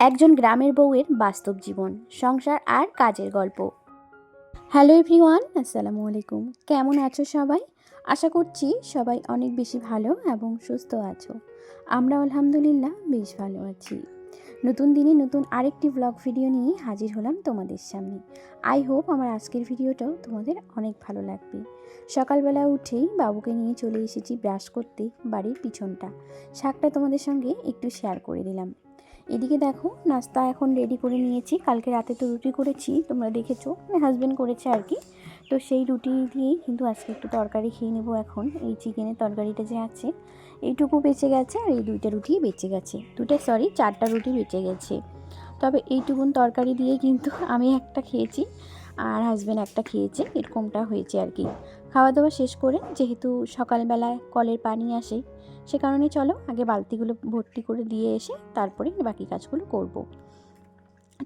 একজন গ্রামের বউয়ের বাস্তব জীবন, সংসার আর কাজের গল্প। হ্যালো এভরিওয়ান, আসসালামু আলাইকুম। কেমন আছো সবাই? আশা করছি সবাই অনেক বেশি ভালো এবং সুস্থ আছো। আমরা আলহামদুলিল্লাহ বেশ ভালো আছি। নতুন দিনে নতুন আরেকটি ব্লগ ভিডিও নিয়ে হাজির হলাম তোমাদের সামনে। আই হোপ আমার আজকের ভিডিওটাও তোমাদের অনেক ভালো লাগবে। সকালবেলা উঠেই বাবুকে নিয়ে চলে এসেছি ব্রাশ করতে বাড়ির পিছনটা। শাকটা তোমাদের সঙ্গে একটু শেয়ার করে দিলাম। এদিকে দেখো, নাস্তা এখন রেডি করে নিয়েছি। কালকে রাতে তো রুটি করেছি, তোমরা দেখেছ হাজব্যান্ড করেছে আর কি। তো সেই রুটি দিয়েই কিন্তু আজকে একটু তরকারি খেয়ে নেব এখন। এই চিকেনের তরকারিটা যে আছে, এইটুকু বেঁচে গেছে আর এই দুইটা রুটি বেঁচে গেছে। দুটো সরি চারটা রুটি বেঁচে গেছে। তবে এইটুকুন তরকারি দিয়ে কিন্তু আমি একটা খেয়েছি আর হাজব্যান্ড একটা খেয়েছে, এরকমটা হয়েছে আর কি। খাওয়া দাওয়া শেষ করে, যেহেতু সকালবেলায় কলের পানি আসে সে কারণে চলো, আগে বালতিগুলো ভর্তি করে দিয়ে এসে তারপরে বাকি কাজগুলো করব।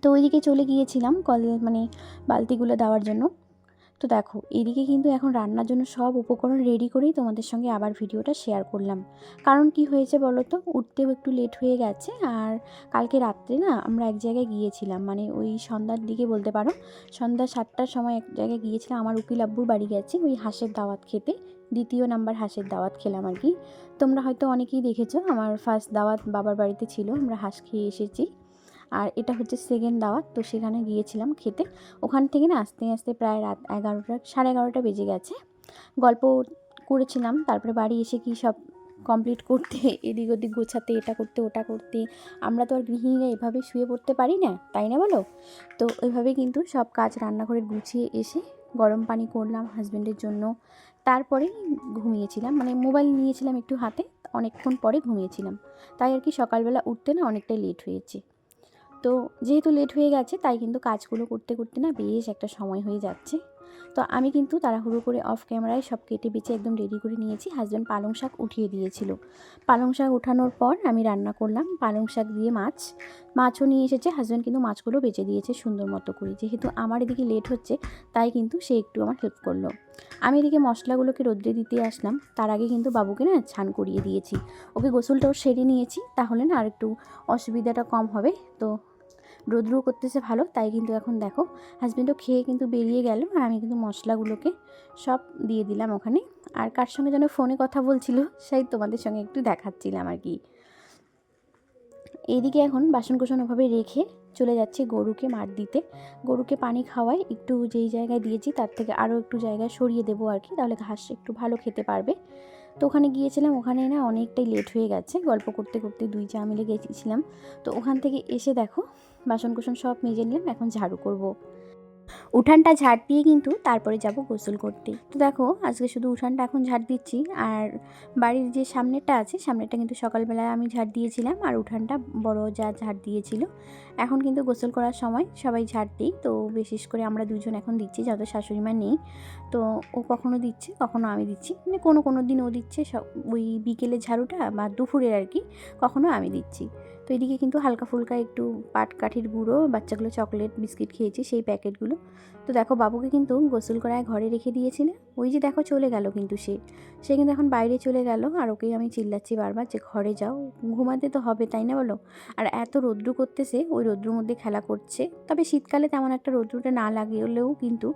তো ওইদিকে চলে গিয়েছিলাম কল মানে বালতিগুলো দেওয়ার জন্য। তো দেখো, এদিকে কিন্তু এখন রান্নার জন্য সব উপকরণ রেডি করেই তোমাদের সঙ্গে আবার ভিডিওটা শেয়ার করলাম। কারণ কি হয়েছে বলো তো? উঠতেও একটু লেট হয়ে গেছে আর কালকে রাত্রে না আমরা এক জায়গায় গিয়েছিলাম। মানে ওই সন্ধ্যার দিকে বলতে পারো, সন্ধ্যা সাতটার সময় এক জায়গায় গিয়েছিলাম। আমার উকিল আব্বুর বাড়ি গেছি, ওই হাঁসের দাওয়াত খেতে। দ্বিতীয় নাম্বার হাঁসের দাওয়াত খেলাম আর কি। তোমরা হয়তো অনেকেই দেখেছ, আমার ফার্স্ট দাওয়াত বাবার বাড়িতে ছিল, আমরা হাঁস খেয়ে এসেছি। আর এটা হচ্ছে সেকেন্ড দাওয়াত, তো সেখানে গিয়েছিলাম খেতে। ওখান থেকে না আস্তে আস্তে প্রায় রাত এগারোটা, সাড়ে এগারোটা বেজে গেছে। গল্প করেছিলাম, তারপরে বাড়ি এসে কি সব কমপ্লিট করতে, এদিক ওদিক গোছাতে, এটা করতে, ওটা করতে। আমরা তো আর গৃহিণীরা এভাবে শুয়ে পড়তে পারি না, তাই না বলো? তো ওইভাবে কিন্তু সব কাজ রান্নাঘরে গুছিয়ে এসে গরম পানি করলাম হাজব্যান্ডের জন্য। তারপরে ঘুমিয়েছিলাম মানে মোবাইল নিয়েছিলাম একটু হাতে, অনেকক্ষণ পরে ঘুমিয়েছিলাম। তাই আর কি সকালবেলা উঠতে না অনেকটাই লেট হয়েছে। তো যেহেতু লেট হয়ে গেছে, তাই কিন্তু কাজগুলো করতে করতে না বেশ একটা সময় হয়ে যাচ্ছে। তো আমি কিন্তু তাড়াহুড়ো করে অফ ক্যামেরায় সব কেটে বেছে একদম রেডি করে নিয়েছি। হাজব্যান্ড পালং শাক উঠিয়ে দিয়েছিল। পালং শাক ওঠানোর পর আমি রান্না করলাম পালং শাক দিয়ে মাছ। মাছও নিয়ে এসেছে। হাজব্যান্ড কিন্তু মাছগুলো বেঁচে দিয়েছে সুন্দর মতো করে। যেহেতু আমার এদিকে লেট হচ্ছে, তাই কিন্তু সে একটু আমার হেল্প করল। আমি এদিকে মশলাগুলোকে রোদ্রে দিতে আসলাম। তার আগে কিন্তু বাবুকে না ছান করিয়ে দিয়েছি। ওকে গোসলটাও সেরে নিয়েছি। তাহলে না আর একটু অসুবিধাটা কম হবে। তো রোদ্রু করতেছে ভালো, তাই কিন্তু এখন দেখো হাজব্যান্ডও খেয়ে কিন্তু বেরিয়ে গেল আর আমি কিন্তু মশলাগুলোকে সব দিয়ে দিলাম ওখানে। আর কার সঙ্গে যেন ফোনে কথা বলছিল, সেই তোমাদের সঙ্গে একটু দেখাচ্ছিলাম আর কি। এইদিকে এখন বাসন কোসন ওভাবে রেখে চলে যাচ্ছে গরুকে মার দিতে। গরুকে পানি খাওয়াই একটু যেই জায়গায় দিয়েছি তার থেকে আরও একটু জায়গায় সরিয়ে দেবো আর কি, তাহলে ঘাস একটু ভালো খেতে পারবে। তো ওখানে গিয়েছিলাম, ওখানে না অনেকটাই লেট হয়ে গেছে, গল্প করতে করতে দুই চা মিলে গেছিলাম। তো ওখান থেকে এসে দেখো বাসন কোসন সব মেজে নিলাম, এখন ঝাড়ু করব। উঠানটা ঝাড় দিয়ে কিন্তু তারপরে যাব গোসল করতে। তো দেখো, আজকে শুধু উঠানটা এখন ঝাড় দিচ্ছি, আর বাড়ির যে সামনেরটা আছে, সামনেরটা কিন্তু সকালবেলায় আমি ঝাড় দিয়েছিলাম, আর উঠানটা বড় যা ঝাড় দিয়েছিল। এখন কিন্তু গোসল করার সময় সবাই ঝাড় দিই, তো বিশেষ করে আমরা দুজন এখন দিচ্ছি, যত শাশুড়ি মা নেই, তো ও কখনো দিচ্ছে, কখনো আমি দিচ্ছি। মানে কোনো কোনো দিন ও দিচ্ছে ওই বিকেলে ঝাড়ুটা বা দুপুরের আর কি, কখনো আমি দিচ্ছি। তো এদিকে কিন্তু হালকা ফুলকা একটু পাটকাঠির গুঁড়ো, বাচ্চাগুলো চকলেট, বিস্কিট খেয়েছি সেই প্যাকেটগুলো। তো দেখো বাবুকে কিন্তু গোসল করায় ঘরে রেখে দিয়েছি না ওই যে দেখো চলে গেল কিন্তু সে। সে কিন্তু এখন বাইরে চলে গেল আর ওকেই আমি চিল্লাচ্ছি বারবার যে ঘরে যাও। ঘুমাতে তো হবে, তাই না বলো? আর এত রৌদ্র করতেছে, ওই রৌদ্রুর মধ্যে খেলা করছে। তবে শীতকালে তেমন একটা রৌদ্রটা না লাগলেও কিন্তু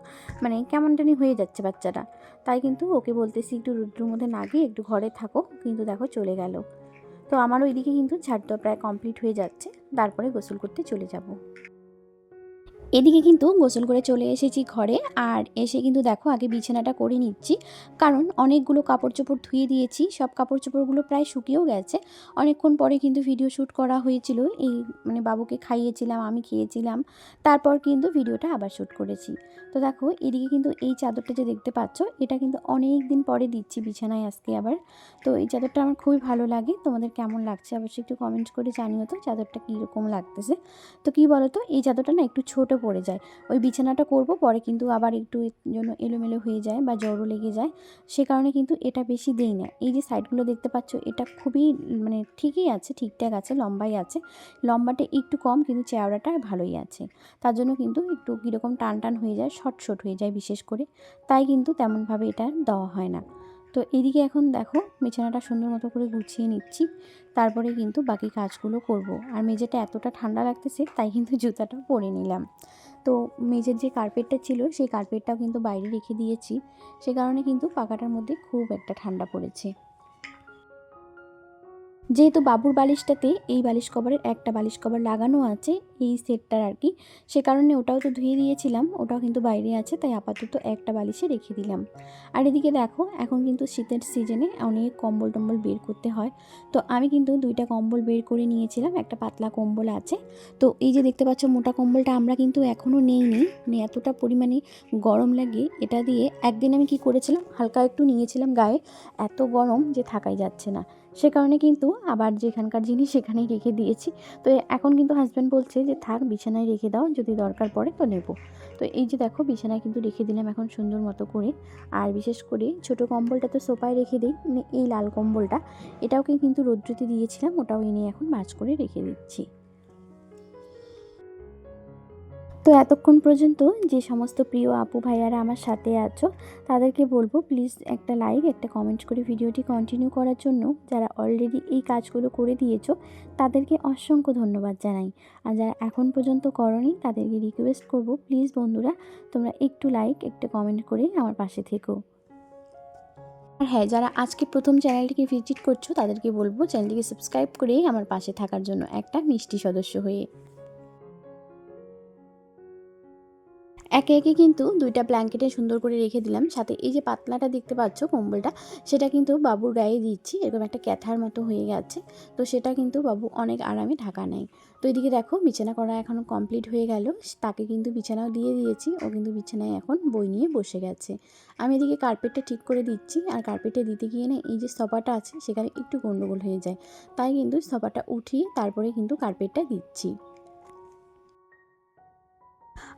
মানে কেমন টানি হয়ে যাচ্ছে বাচ্চাটা। তাই কিন্তু ওকে বলতেছি একটু রৌদ্রুর মধ্যে না গিয়ে একটু ঘরে থাকো। কিন্তু দেখো চলে গেল। তো আমার ওইদিকে কিন্তু ঝাড় দেওয়া প্রায় কমপ্লিট হয়ে যাচ্ছে। তারপরে গোসল করতে চলে যাব। এদিকে কিন্তু গোসল করে চলে এসেছি ঘরে, আর এসে কিন্তু দেখো আগে বিছানাটা করে নিচ্ছি। কারণ অনেকগুলো কাপড় চোপড় ধুয়ে দিয়েছি, সব কাপড় চোপড়গুলো প্রায় শুকিয়েও গেছে। অনেকক্ষণ পরে কিন্তু ভিডিও শ্যুট করা হয়েছিল, এই মানে বাবুকে খাইয়েছিলাম, আমি খেয়েছিলাম, তারপর কিন্তু ভিডিওটা আবার শ্যুট করেছি। তো দেখো, এদিকে কিন্তু এই চাদরটা যে দেখতে পাচ্ছ, এটা কিন্তু অনেক দিন পরে দিচ্ছি বিছানায় আজকে আবার। তো এই চাদরটা আমার খুবই ভালো লাগে, তোমাদের কেমন লাগছে অবশ্যই একটু কমেন্ট করে জানিও তো, চাদরটা কীরকম লাগতেছে। তো কী বলো তো এই চাদরটা না একটু ছোট পড়ে যায়। ওই বিছানাটা করব, পরে কিন্তু আবার একটু জন্য এলোমেলো হয়ে যায় বা জ্বরও লেগে যায়। সে কারণে কিন্তু এটা বেশি দেই না। এই যে সাইডগুলো দেখতে পাচ্ছ, এটা খুবই মানে ঠিকই আছে, ঠিকঠাক আছে, লম্বাই আছে। লম্বাটা একটু কম, কিন্তু চেওড়াটা ভালোই আছে। তার জন্য কিন্তু একটু কীরকম টান টান হয়ে যায়, শর্ট শর্ট হয়ে যায় বিশেষ করে। তাই কিন্তু তেমনভাবে এটা দেওয়া হয় না। তো এদিকে এখন দেখো বিছানাটা সুন্দর মতো করে গুছিয়ে নিচ্ছি। তারপরে কিন্তু বাকি কাজগুলো করব। আর মেঝেটা এতটা ঠান্ডা লাগতেছে, তাই কিন্তু জুতাটা পরে নিলাম। তো মেঝের যে কার্পেটটা ছিল, সেই কার্পেটটাও কিন্তু বাইরে রেখে দিয়েছি। সে কারণে কিন্তু পাখাটার মধ্যে খুব একটা ঠান্ডা পড়েছে। যেহেতু বাবুর বালিশটাতে এই বালিশ কভারের একটা বালিশ কভার লাগানো আছে, এই সেটটার আর কি। সে কারণে ওটাও তো ধুয়ে দিয়েছিলাম, ওটাও কিন্তু বাইরে আছে, তাই আপাতত একটা বালিশে রেখে দিলাম। আর এদিকে দেখো, এখন কিন্তু শীতের সিজনে অনেক কম্বল টম্বল বের করতে হয়। তো আমি কিন্তু দুইটা কম্বল বের করে নিয়েছিলাম, একটা পাতলা কম্বল আছে। তো এই যে দেখতে পাচ্ছ মোটা কম্বলটা আমরা কিন্তু এখনও নেইনি মানে এতটা পরিমাণে গরম লাগে, এটা দিয়ে একদিন আমি কি করেছিলাম, হালকা একটু নিয়েছিলাম গায়ে, এত গরম যে থাকাই যাচ্ছে না। সে কারণে কিন্তু আবার যেখানকার জিনিস সেখানেই রেখে দিয়েছি। তো এখন কিন্তু হাজব্যান্ড বলছে যে, থাক, বিছানায় রেখে দাও, যদি দরকার পড়ে তো নেব। তো এই যে দেখো, বিছানায় কিন্তু রেখে দিলাম এখন সুন্দর মতো করে। আর বিশেষ করে ছোট কম্বলটা তো সোফায় রেখে দিই মানে এই লাল কম্বলটা। এটাওকে কিন্তু রৌদ্রতে দিয়েছিলাম, ওটাও এনে এখন ভাঁজ করে রেখে দিচ্ছি। তো এতক্ষণ পর্যন্ত যে সমস্ত প্রিয় আপু ভাইয়ারা আমার সাথে আছো, তাদেরকে বলব প্লিজ একটা লাইক একটা কমেন্ট করে ভিডিওটি কন্টিনিউ করার জন্য যারা অলরেডি এই কাজগুলো করে দিয়েছ, তাদেরকে অসংখ্য ধন্যবাদ জানাই। আর যারা এখন পর্যন্ত করনি, তাদেরকে রিকোয়েস্ট করব প্লিজ বন্ধুরা তোমরা একটু লাইক একটা কমেন্ট করে আমার পাশে থেকো। আর হ্যাঁ যারা আজকে প্রথম চ্যানেলটিকে ভিজিট করছ, তাদেরকে বলব চ্যানেলটিকে সাবস্ক্রাইব করে আমার পাশে থাকার জন্য একটা মিষ্টি সদস্য হয়ে। একে একে কিন্তু দুইটা ব্ল্যাঙ্কেটে সুন্দর করে রেখে দিলাম। সাথে এই যে পাতলাটা দেখতে পাচ্ছ কম্বলটা, সেটা কিন্তু বাবুর গায়ে দিচ্ছি, এরকম একটা ক্যাথার মতো হয়ে গেছে। তো সেটা কিন্তু বাবু অনেক আরামে ঢাকা নেয়। তো এদিকে দেখো বিছানা করা এখন কমপ্লিট হয়ে গেল। তাকে কিন্তু বিছানাও দিয়ে দিয়েছি, ও কিন্তু বিছানায় এখন বই নিয়ে বসে গেছে। আমি এদিকে কার্পেটটা ঠিক করে দিচ্ছি, আর কার্পেটে দিতে গিয়ে না এই যে সফাটা আছে, সেখানে একটু গন্ডগোল হয়ে যায়। তাই কিন্তু সফাটা উঠিয়ে তারপরে কিন্তু কার্পেটটা দিচ্ছি।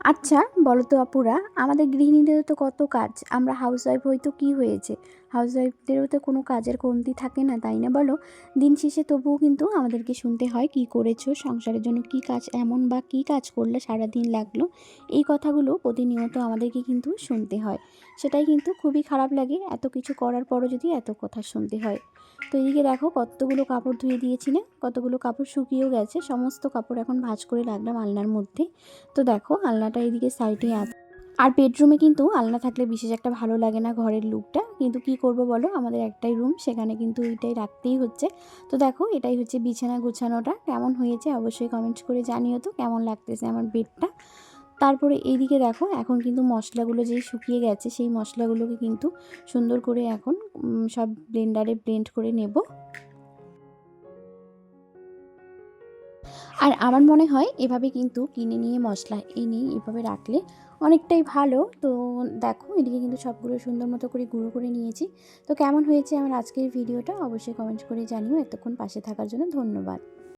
আচ্ছা বলো তো আপুরা, আমাদের গৃহিণীদেরও তো কত কাজ। আমরা হাউসওয়াইফ হয়তো কি হয়েছে? হাউসওয়াইফদেরও তো কোনো কাজের কমতি থাকে না, তাই না বলো? দিন শেষে তবুও কিন্তু আমাদেরকে শুনতে হয় কি করেছ, সংসারের জন্য কি কাজ এমন বা কি কাজ করলে সারা দিন লাগল? এই কথাগুলো প্রতিনিয়ত আমাদেরকে কিন্তু শুনতে হয়। সেটাই কিন্তু খুবই খারাপ লাগে, এত কিছু করার পরও যদি এত কথা শুনতে হয়। তো এদিকে দেখো কতগুলো কাপড় ধুয়ে দিয়েছি না কতগুলো কাপড় শুকিয়েও গেছে, সমস্ত কাপড় এখন ভাঁজ করে রাখলাম আলনার মধ্যে। তো দেখো আলনাটা এদিকে সাইডে আছে আর বেডরুমে কিন্তু আলনা থাকলে বিশেষ একটা ভালো লাগে না ঘরের লুকটা কিন্তু কি করব বলো, আমাদের একটাই রুম সেখানে কিন্তু এটাই রাখতেই হচ্ছে। তো দেখো এটাই হচ্ছে বিছানা গোছানোটা, কেমন হয়েছে অবশ্যই কমেন্টস করে জানিও তো, কেমন লাগতেছে আমার বেডটা তারপরে এইদিকে দেখো, এখন কিন্তু মশলাগুলো যেই শুকিয়ে গেছে, সেই মশলাগুলোকে কিন্তু সুন্দর করে এখন সব ব্লেন্ডারে ব্লেন্ড করে নেব। আর আমার মনে হয় এভাবে কিন্তু কিনে নিয়ে মশলা এনে এভাবে রাখলে অনেকটাই ভালো। তো দেখো, এদিকে কিন্তু সবগুলো সুন্দর মতো করে গুঁড়ো করে নিয়েছি। তো কেমন হয়েছে আমার আজকের ভিডিওটা অবশ্যই কমেন্ট করে জানিও। এতক্ষণ পাশে থাকার জন্য ধন্যবাদ।